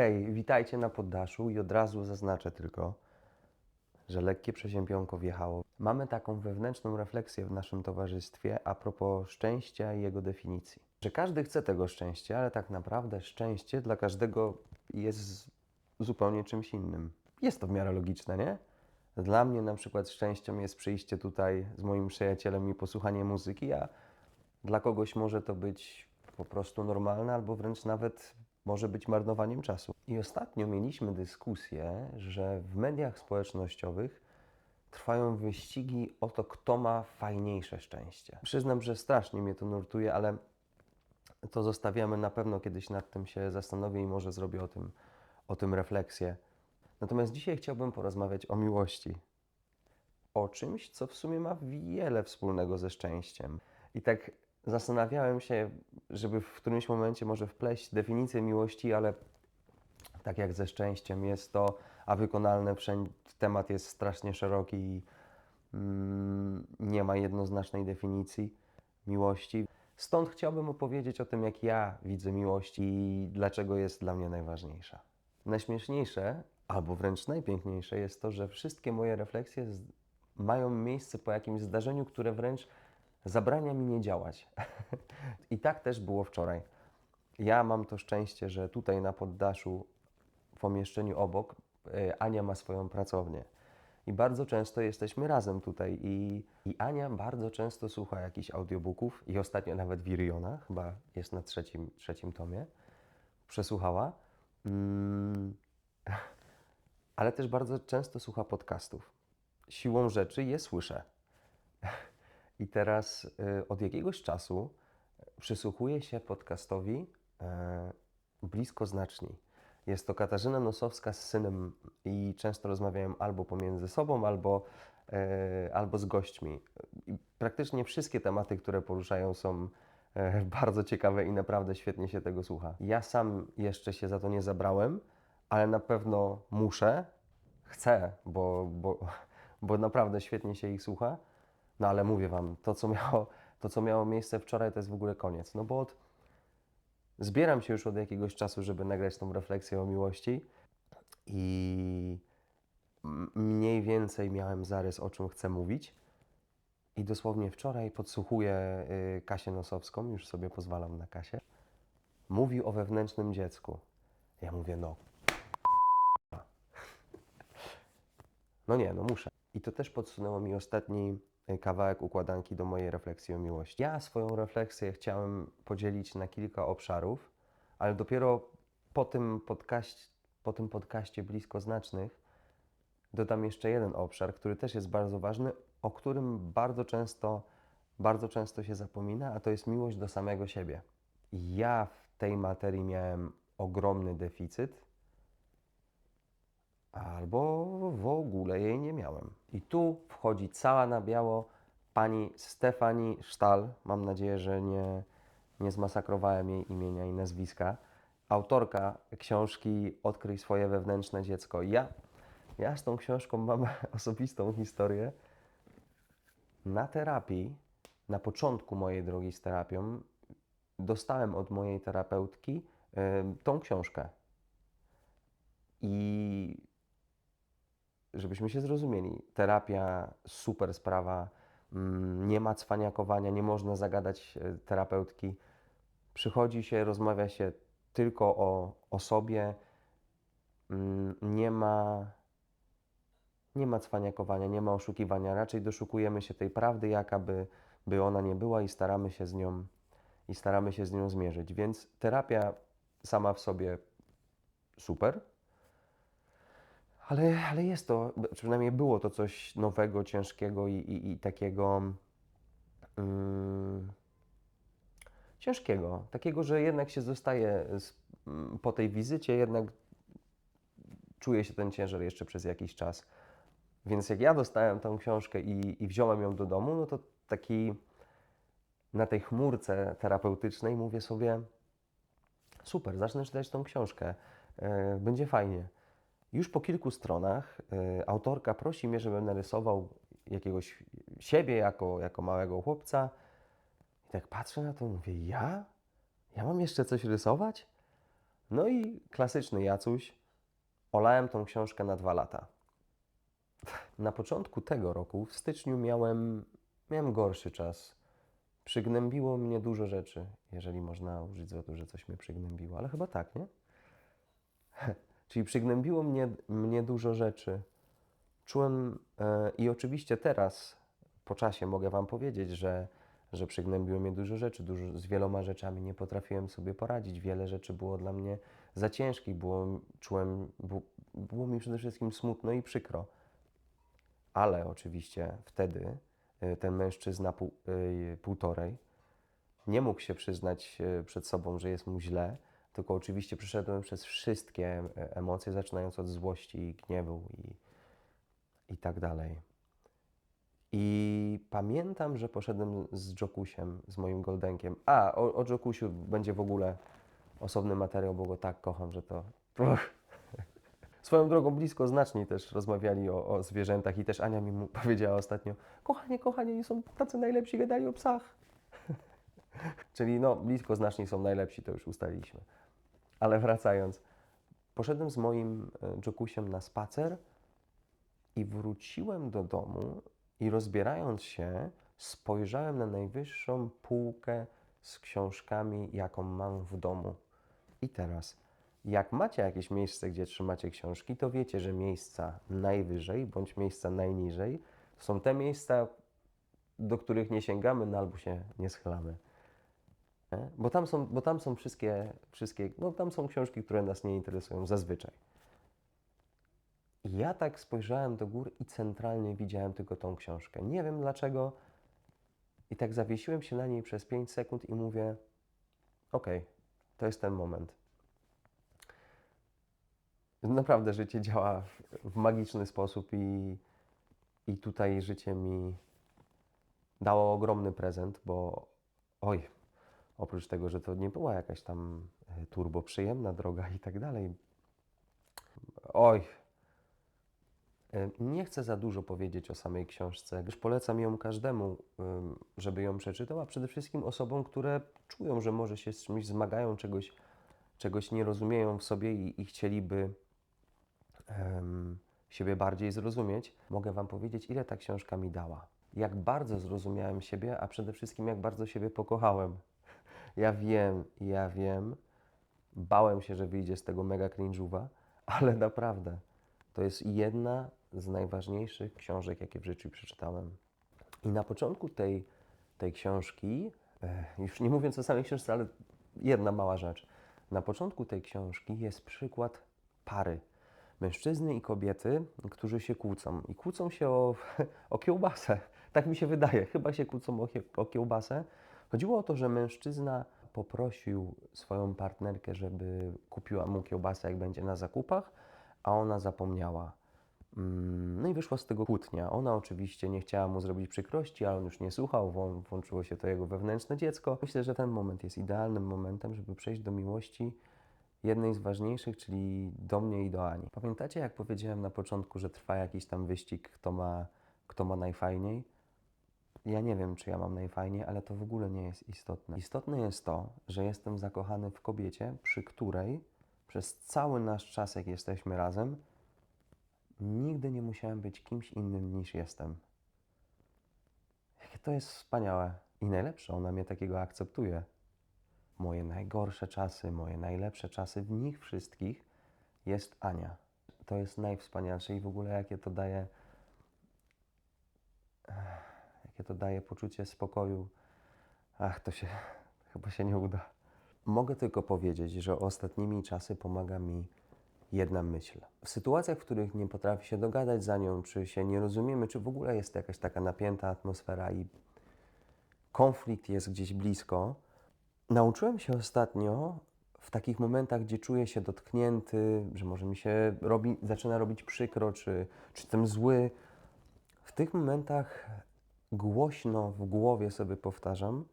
Hej, witajcie na poddaszu i od razu zaznaczę tylko, że lekkie przeziębionko wjechało. Mamy taką wewnętrzną refleksję w naszym towarzystwie a propos szczęścia i jego definicji. Że każdy chce tego szczęścia, ale tak naprawdę szczęście dla każdego jest zupełnie czymś innym. Jest to w miarę logiczne, nie? Dla mnie na przykład szczęściem jest przyjście tutaj z moim przyjacielem i posłuchanie muzyki, a dla kogoś może to być po prostu normalne, albo wręcz nawet może być marnowaniem czasu. I ostatnio mieliśmy dyskusję, że w mediach społecznościowych trwają wyścigi o to, kto ma fajniejsze szczęście. Przyznam, że strasznie mnie to nurtuje, ale to zostawiamy na pewno kiedyś nad tym się zastanowię i może zrobię o tym, o tym refleksję. Natomiast dzisiaj chciałbym porozmawiać o miłości. O czymś, co w sumie ma wiele wspólnego ze szczęściem. I tak zastanawiałem się, żeby w którymś momencie może wpleść definicję miłości, ale tak jak ze szczęściem jest to, a wykonalne wszędzie, temat jest strasznie szeroki i mm, nie ma jednoznacznej definicji miłości. Stąd chciałbym opowiedzieć o tym, jak ja widzę miłość i dlaczego jest dla mnie najważniejsza. Najśmieszniejsze, albo wręcz najpiękniejsze jest to, że wszystkie moje refleksje mają miejsce po jakimś zdarzeniu, które wręcz zabrania mi nie działać. I tak też było wczoraj. Ja mam to szczęście, że tutaj na poddaszu, w pomieszczeniu obok, y, Ania ma swoją pracownię. I bardzo często jesteśmy razem tutaj. I, I Ania bardzo często słucha jakichś audiobooków i ostatnio nawet Wiriona, chyba jest na trzecim, trzecim tomie, przesłuchała. Mm, ale też bardzo często słucha podcastów. Siłą rzeczy je słyszę. I teraz y, od jakiegoś czasu przysłuchuję się podcastowi e, blisko znaczni. Jest to Katarzyna Nosowska z synem i często rozmawiają albo pomiędzy sobą, albo, e, albo z gośćmi. I praktycznie wszystkie tematy, które poruszają są e, bardzo ciekawe i naprawdę świetnie się tego słucha. Ja sam jeszcze się za to nie zabrałem, ale na pewno muszę, chcę, bo, bo, bo naprawdę świetnie się ich słucha. No ale mówię Wam, to co, miało, to co miało miejsce wczoraj, to jest w ogóle koniec. No bo od, zbieram się już od jakiegoś czasu, żeby nagrać tą refleksję o miłości i mniej więcej miałem zarys, o czym chcę mówić. I dosłownie wczoraj podsłuchuję y, Kasię Nosowską, już sobie pozwalam na Kasię. Mówi o wewnętrznym dziecku. Ja mówię, no No nie, no muszę. I to też podsunęło mi ostatni kawałek układanki do mojej refleksji o miłości. Ja swoją refleksję chciałem podzielić na kilka obszarów, ale dopiero po tym, podcaście, po tym podcaście bliskoznacznych dodam jeszcze jeden obszar, który też jest bardzo ważny, o którym bardzo często, bardzo często się zapomina, a to jest miłość do samego siebie. Ja w tej materii miałem ogromny deficyt, albo w ogóle jej nie miałem. I tu wchodzi cała na biało pani Stefani Sztal. Mam nadzieję, że nie, nie zmasakrowałem jej imienia i nazwiska. Autorka książki Odkryj swoje wewnętrzne dziecko. Ja, ja z tą książką mam osobistą historię. Na terapii, na początku mojej drogi z terapią, dostałem od mojej terapeutki em, tą książkę. I żebyśmy się zrozumieli, terapia super sprawa, mm, nie ma cwaniakowania, nie można zagadać e, terapeutki. Przychodzi się, rozmawia się tylko o, o sobie, mm, nie ma, nie ma cwaniakowania, nie ma oszukiwania, raczej doszukujemy się tej prawdy, jaka by, by ona nie była i staramy się z nią i staramy się z nią zmierzyć. Więc terapia sama w sobie super, ale, ale jest to, przynajmniej było to coś nowego, ciężkiego i, i, i takiego mm, ciężkiego. Takiego, że jednak się zostaje z, mm, po tej wizycie, jednak czuje się ten ciężar jeszcze przez jakiś czas. Więc jak ja dostałem tą książkę i, i wziąłem ją do domu, no to taki na tej chmurce terapeutycznej mówię sobie, super, zacznę czytać tą książkę, e, będzie fajnie. Już po kilku stronach y, autorka prosi mnie, żebym narysował jakiegoś siebie jako, jako małego chłopca. I tak patrzę na to i mówię, ja? Ja mam jeszcze coś rysować? No i klasyczny Jacuś, olałem tą książkę na dwa lata. Na początku tego roku, w styczniu, miałem, miałem gorszy czas. Przygnębiło mnie dużo rzeczy, jeżeli można użyć zwrotu, że coś mnie przygnębiło, ale chyba tak, nie? Czyli przygnębiło mnie, mnie dużo rzeczy. Czułem e, i oczywiście teraz, po czasie, mogę Wam powiedzieć, że, że przygnębiło mnie dużo rzeczy. Dużo, z wieloma rzeczami nie potrafiłem sobie poradzić. Wiele rzeczy było dla mnie za ciężkich. Było, czułem, bu, było mi przede wszystkim smutno i przykro. Ale oczywiście wtedy e, ten mężczyzna pół, e, półtorej nie mógł się przyznać e, przed sobą, że jest mu źle, tylko oczywiście przeszedłem przez wszystkie e, emocje, zaczynając od złości, gniewu i, i tak dalej. I pamiętam, że poszedłem z Jokusiem, z moim Goldenkiem. A, o, o Jokusiu będzie w ogóle osobny materiał, bo go tak kocham, że to... Swoją drogą blisko znacznie też rozmawiali o, o zwierzętach i też Ania mi powiedziała ostatnio, kochanie, kochanie, nie są tacy najlepsi, gadali o psach. Czyli no, blisko znaczni są najlepsi, to już ustaliliśmy. Ale wracając, poszedłem z moim e, Jokusiem na spacer i wróciłem do domu i rozbierając się, spojrzałem na najwyższą półkę z książkami, jaką mam w domu. I teraz, jak macie jakieś miejsce, gdzie trzymacie książki, to wiecie, że miejsca najwyżej bądź miejsca najniżej są te miejsca, do których nie sięgamy, no albo się nie schylamy. Nie? Bo tam są, bo tam są wszystkie, wszystkie, no tam są książki, które nas nie interesują zazwyczaj. I ja tak spojrzałem do góry i centralnie widziałem tylko tą książkę. Nie wiem dlaczego. I tak zawiesiłem się na niej przez 5 sekund i mówię: Okej, to jest ten moment. Naprawdę życie działa w magiczny sposób i, i tutaj życie mi dało ogromny prezent, bo oj, oprócz tego, że to nie była jakaś tam e, turbo przyjemna droga i tak dalej. Oj, e, nie chcę za dużo powiedzieć o samej książce, gdyż polecam ją każdemu, żeby ją przeczytał, a przede wszystkim osobom, które czują, że może się z czymś zmagają, czegoś, czegoś nie rozumieją w sobie i, i chcieliby em, siebie bardziej zrozumieć. Mogę Wam powiedzieć, ile ta książka mi dała. Jak bardzo zrozumiałem siebie, a przede wszystkim jak bardzo siebie pokochałem. Ja wiem, ja wiem, bałem się, że wyjdzie z tego mega cringe'uwa, ale naprawdę, to jest jedna z najważniejszych książek, jakie w życiu przeczytałem. I na początku tej, tej książki, e, już nie mówiąc o samej książce, ale jedna mała rzecz. Na początku tej książki jest przykład pary. Mężczyzny i kobiety, którzy się kłócą. I kłócą się o, o kiełbasę. Tak mi się wydaje. Chyba się kłócą o, o kiełbasę. Chodziło o to, że mężczyzna poprosił swoją partnerkę, żeby kupiła mu kiełbasę, jak będzie na zakupach, a ona zapomniała. Mm, No i wyszła z tego kłótnia. Ona oczywiście nie chciała mu zrobić przykrości, ale on już nie słuchał, włą- włączyło się to jego wewnętrzne dziecko. Myślę, że ten moment jest idealnym momentem, żeby przejść do miłości jednej z ważniejszych, czyli do mnie i do Ani. Pamiętacie, jak powiedziałem na początku, że trwa jakiś tam wyścig, kto ma, kto ma najfajniej? Ja nie wiem, czy ja mam najfajniej, ale to w ogóle nie jest istotne. Istotne jest to, że jestem zakochany w kobiecie, przy której przez cały nasz czas, jak jesteśmy razem, nigdy nie musiałem być kimś innym niż jestem. Jakie to jest wspaniałe i najlepsze, ona mnie takiego akceptuje. Moje najgorsze czasy, moje najlepsze czasy, w nich wszystkich jest Ania. To jest najwspanialsze i w ogóle jakie to daje jakie to daje poczucie spokoju. Ach, to się chyba się nie uda. Mogę tylko powiedzieć, że ostatnimi czasy pomaga mi jedna myśl. W sytuacjach, w których nie potrafię się dogadać za nią, czy się nie rozumiemy, czy w ogóle jest jakaś taka napięta atmosfera i konflikt jest gdzieś blisko, nauczyłem się ostatnio w takich momentach, gdzie czuję się dotknięty, że może mi się robi, zaczyna robić przykro, czy, czy zły, w tych momentach głośno w głowie sobie powtarzam,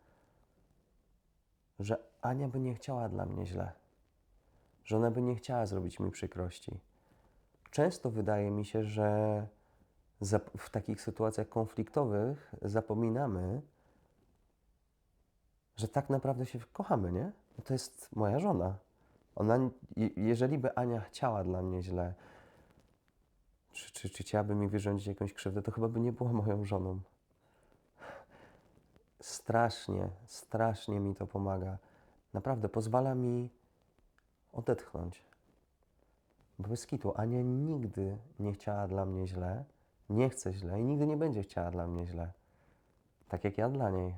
że Ania by nie chciała dla mnie źle, że ona by nie chciała zrobić mi przykrości. Często wydaje mi się, że w takich sytuacjach konfliktowych zapominamy, że tak naprawdę się kochamy, nie? To jest moja żona. Ona, je- jeżeli by Ania chciała dla mnie źle, czy, czy, czy chciałaby mi wyrządzić jakąś krzywdę, to chyba by nie była moją żoną. Strasznie, strasznie mi to pomaga. Naprawdę, pozwala mi odetchnąć. Bez kitu, Ania nigdy nie chciała dla mnie źle, nie chce źle i nigdy nie będzie chciała dla mnie źle. Tak jak ja dla niej.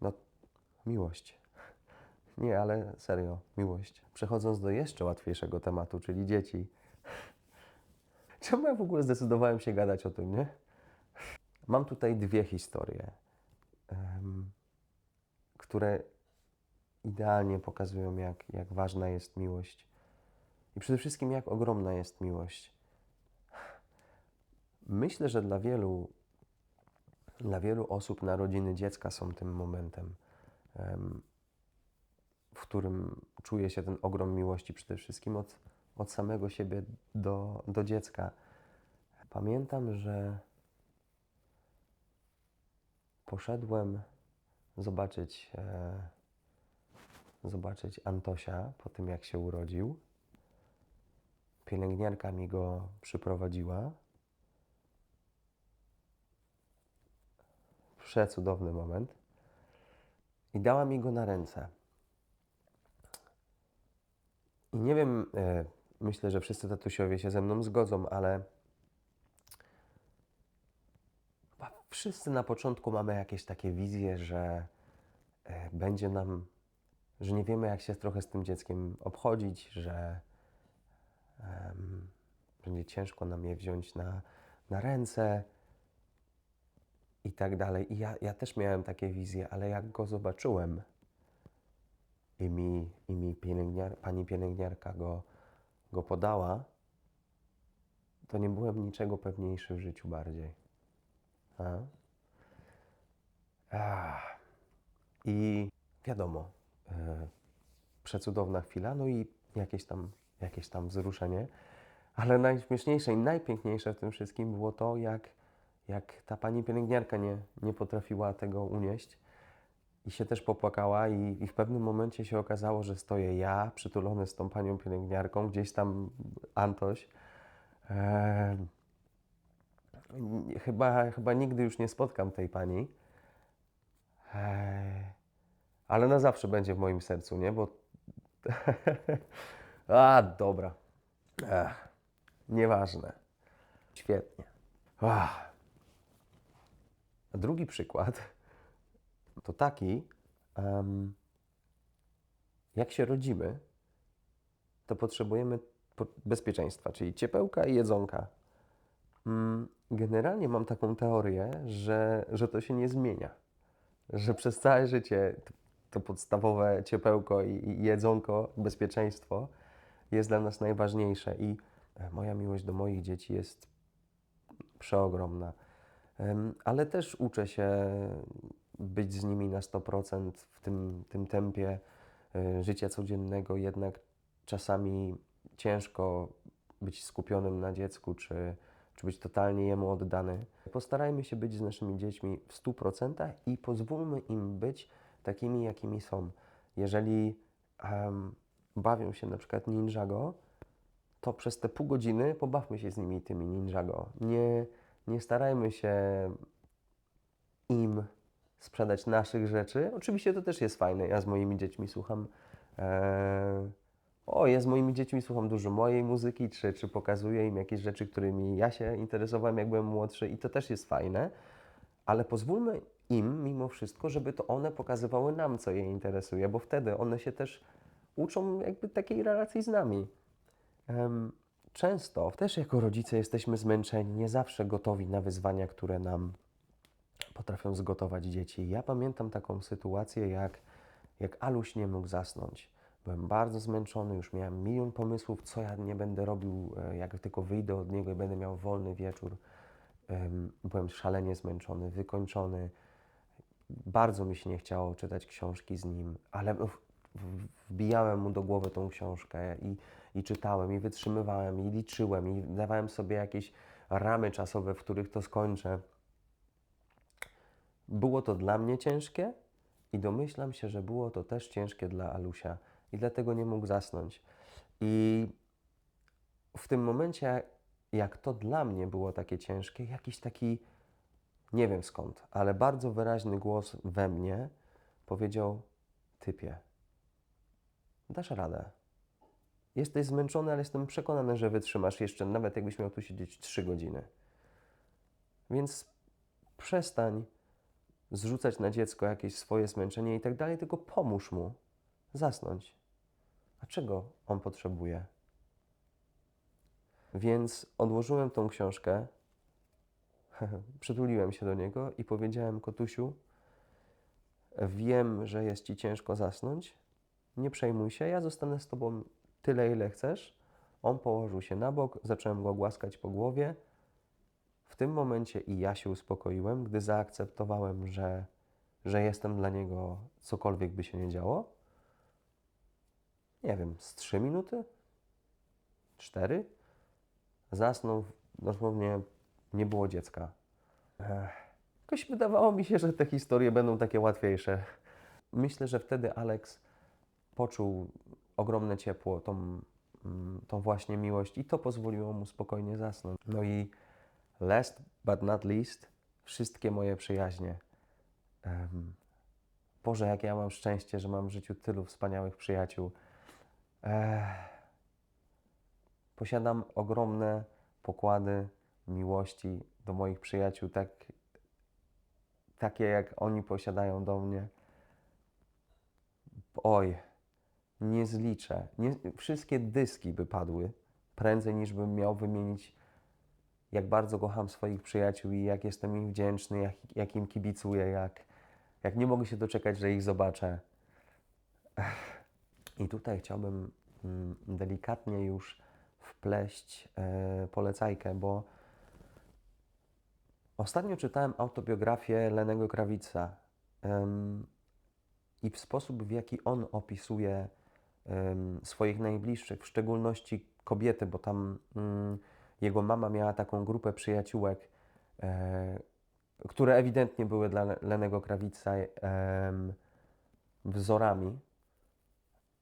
No, miłość. Nie, ale serio, miłość. Przechodząc do jeszcze łatwiejszego tematu, czyli dzieci. Czemu ja w ogóle zdecydowałem się gadać o tym, nie? Mam tutaj dwie historie, które idealnie pokazują, jak, jak ważna jest miłość. I przede wszystkim, jak ogromna jest miłość. Myślę, że dla wielu, dla wielu osób narodziny dziecka są tym momentem, em, w którym czuje się ten ogrom miłości przede wszystkim od, od samego siebie do, do dziecka. Pamiętam, że poszedłem zobaczyć, e, zobaczyć Antosia po tym, jak się urodził. Pielęgniarka mi go przyprowadziła. Przecudowny moment. I dała mi go na ręce. I nie wiem, e, myślę, że wszyscy tatusiowie się ze mną zgodzą, ale chyba wszyscy na początku mamy jakieś takie wizje, że e, będzie nam, że nie wiemy, jak się trochę z tym dzieckiem obchodzić, że em, będzie ciężko nam je wziąć na, na ręce i tak dalej. I ja, ja też miałem takie wizje, ale jak go zobaczyłem i mi, i mi pielęgniar, pani pielęgniarka go, go podała, to nie byłem niczego pewniejszy w życiu bardziej. I wiadomo, e, przecudowna chwila, no i jakieś tam, jakieś tam wzruszenie, ale najśmieszniejsze i najpiękniejsze w tym wszystkim było to, jak, jak ta pani pielęgniarka nie, nie potrafiła tego unieść i się też popłakała i, i w pewnym momencie się okazało, że stoję ja przytulony z tą panią pielęgniarką, gdzieś tam Antoś. N- chyba, chyba nigdy już nie spotkam tej pani, ale na zawsze będzie w moim sercu, nie? Bo... A, dobra. Ech, nieważne. Świetnie. Ach. Drugi przykład to taki, em, jak się rodzimy, to potrzebujemy po- bezpieczeństwa, czyli ciepełka i jedzonka. Mm, Generalnie mam taką teorię, że, że to się nie zmienia. Że przez całe życie to, podstawowe ciepełko i, jedzonko, bezpieczeństwo jest dla nas najważniejsze. I e, moja miłość do moich dzieci jest przeogromna. Ale też uczę się być z nimi na 100% w tym, tym tempie e, życia codziennego, jednak czasami ciężko być skupionym na dziecku, czy, czy być totalnie jemu oddany. Postarajmy się być z naszymi dziećmi w 100% i pozwólmy im być takimi, jakimi są. Jeżeli em, bawią się na przykład Ninjago, to przez te pół godziny pobawmy się z nimi tymi Ninjago. Nie, nie starajmy się im sprzedać naszych rzeczy. Oczywiście to też jest fajne. Ja z moimi dziećmi słucham. E, o, z moimi dziećmi słucham dużo mojej muzyki, czy, czy pokazuję im jakieś rzeczy, którymi ja się interesowałem, jak byłem młodszy, i to też jest fajne. Ale pozwólmy im mimo wszystko, żeby to one pokazywały nam, co je interesuje, bo wtedy one się też uczą jakby takiej relacji z nami. Często też jako rodzice jesteśmy zmęczeni, nie zawsze gotowi na wyzwania, które nam potrafią zgotować dzieci. Ja pamiętam taką sytuację, jak, jak Aluś nie mógł zasnąć. Byłem bardzo zmęczony, już miałem milion pomysłów, co ja nie będę robił, e, jak tylko wyjdę od niego i będę miał wolny wieczór. Em, Byłem szalenie zmęczony, wykończony. Bardzo mi się nie chciało czytać książki z nim, ale wbijałem mu do głowy tą książkę i, i czytałem, i wytrzymywałem, i liczyłem, i dawałem sobie jakieś ramy czasowe, w których to skończę. Było to dla mnie ciężkie i domyślam się, że było to też ciężkie dla Alusia. I dlatego nie mógł zasnąć. I w tym momencie, jak to dla mnie było takie ciężkie, jakiś taki, nie wiem skąd, ale bardzo wyraźny głos we mnie powiedział: Typie, dasz radę. Jesteś zmęczony, ale jestem przekonany, że wytrzymasz jeszcze, nawet jakbyś miał tu siedzieć 3 godziny. Więc przestań zrzucać na dziecko jakieś swoje zmęczenie i tak dalej, tylko pomóż mu zasnąć. A czego on potrzebuje? Więc odłożyłem tą książkę, przytuliłem się do niego i powiedziałem: Kotusiu, wiem, że jest ci ciężko zasnąć. Nie przejmuj się, ja zostanę z tobą tyle, ile chcesz. On położył się na bok, zacząłem go głaskać po głowie. W tym momencie i ja się uspokoiłem, gdy zaakceptowałem, że, że jestem dla niego cokolwiek by się nie działo. Nie wiem, z trzy minuty? Cztery? Zasnął, dosłownie nie było dziecka. Ech, jakoś wydawało mi się, że te historie będą takie łatwiejsze. Myślę, że wtedy Alex poczuł ogromne ciepło, tą, mm, tą właśnie miłość i to pozwoliło mu spokojnie zasnąć. No i last but not least, wszystkie moje przyjaźnie. Boże, jakie ja mam szczęście, że mam w życiu tylu wspaniałych przyjaciół. Posiadam ogromne pokłady miłości do moich przyjaciół, tak, takie jak oni posiadają do mnie. Oj, nie zliczę. Nie, wszystkie dyski by padły prędzej niż bym miał wymienić, jak bardzo kocham swoich przyjaciół i jak jestem im wdzięczny, jak, jak im kibicuję, jak, jak nie mogę się doczekać, że ich zobaczę. Ech. I tutaj chciałbym mm, delikatnie już wpleść e, polecajkę, bo ostatnio czytałem autobiografię Lenego Krawica i w sposób, w jaki on opisuje swoich najbliższych, w szczególności kobiety, bo tam mm, jego mama miała taką grupę przyjaciółek, e, które ewidentnie były dla Le- Lenego Krawica wzorami.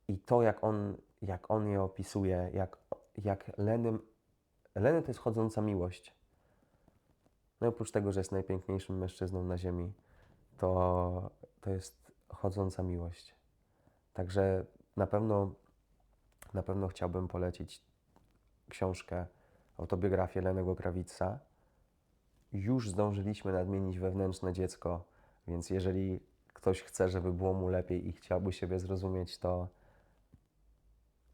I to, jak on, jak on je opisuje, jak, jak Leny, Leny to jest chodząca miłość. No i oprócz tego, że jest najpiękniejszym mężczyzną na ziemi, to, to jest chodząca miłość. Także na pewno, na pewno chciałbym polecić książkę, autobiografię Lenego Krawica. Już zdążyliśmy nadmienić wewnętrzne dziecko, więc jeżeli ktoś chce, żeby było mu lepiej i chciałby siebie zrozumieć, to,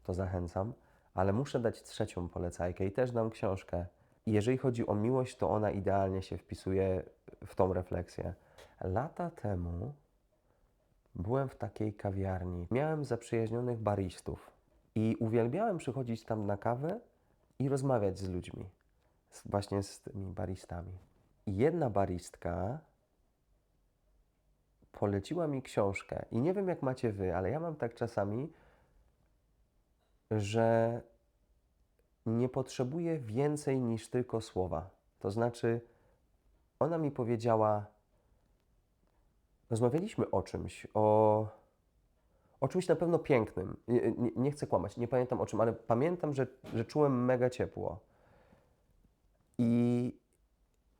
to zachęcam. Ale muszę dać trzecią polecajkę i też dam książkę. Jeżeli chodzi o miłość, to ona idealnie się wpisuje w tą refleksję. Lata temu byłem w takiej kawiarni. Miałem zaprzyjaźnionych baristów i uwielbiałem przychodzić tam na kawę i rozmawiać z ludźmi, właśnie z tymi baristami. I jedna baristka poleciła mi książkę. I nie wiem, jak macie wy, ale ja mam tak czasami, że nie potrzebuję więcej niż tylko słowa. To znaczy, ona mi powiedziała, rozmawialiśmy o czymś, o, o czymś na pewno pięknym. Nie, nie, nie chcę kłamać, nie pamiętam o czym, ale pamiętam, że, że czułem mega ciepło. I,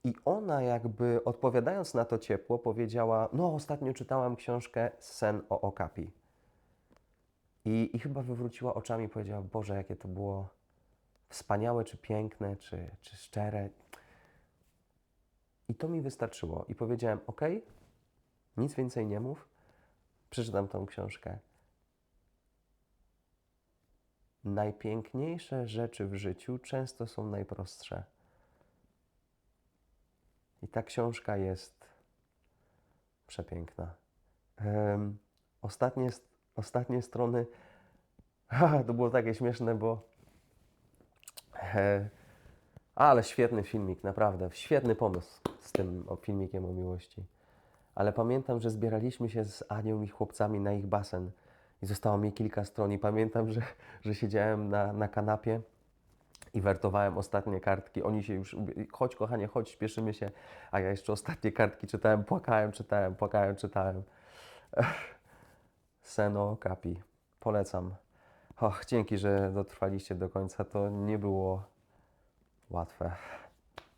I ona jakby odpowiadając na to ciepło powiedziała, no ostatnio czytałam książkę Sen o Okapi. I, I chyba wywróciła oczami i powiedziała, Boże, jakie to było wspaniałe, czy piękne, czy, czy szczere. I to mi wystarczyło. I powiedziałem, ok, nic więcej nie mów, przeczytam tą książkę. Najpiękniejsze rzeczy w życiu często są najprostsze. I ta książka jest przepiękna. Em, ostatnie, ostatnie strony, to było takie śmieszne, bo e, ale świetny filmik, naprawdę, świetny pomysł z tym o filmikiem o miłości. Ale pamiętam, że zbieraliśmy się z Anią i chłopcami na ich basen i zostało mi kilka stron i pamiętam, że, że siedziałem na, na kanapie i wertowałem ostatnie kartki. Oni się już, chodź kochanie, chodź, śpieszymy się, a ja jeszcze ostatnie kartki czytałem, płakałem, czytałem, płakałem, czytałem. Seno Kapi. Polecam. Och, dzięki, że dotrwaliście do końca. To nie było łatwe.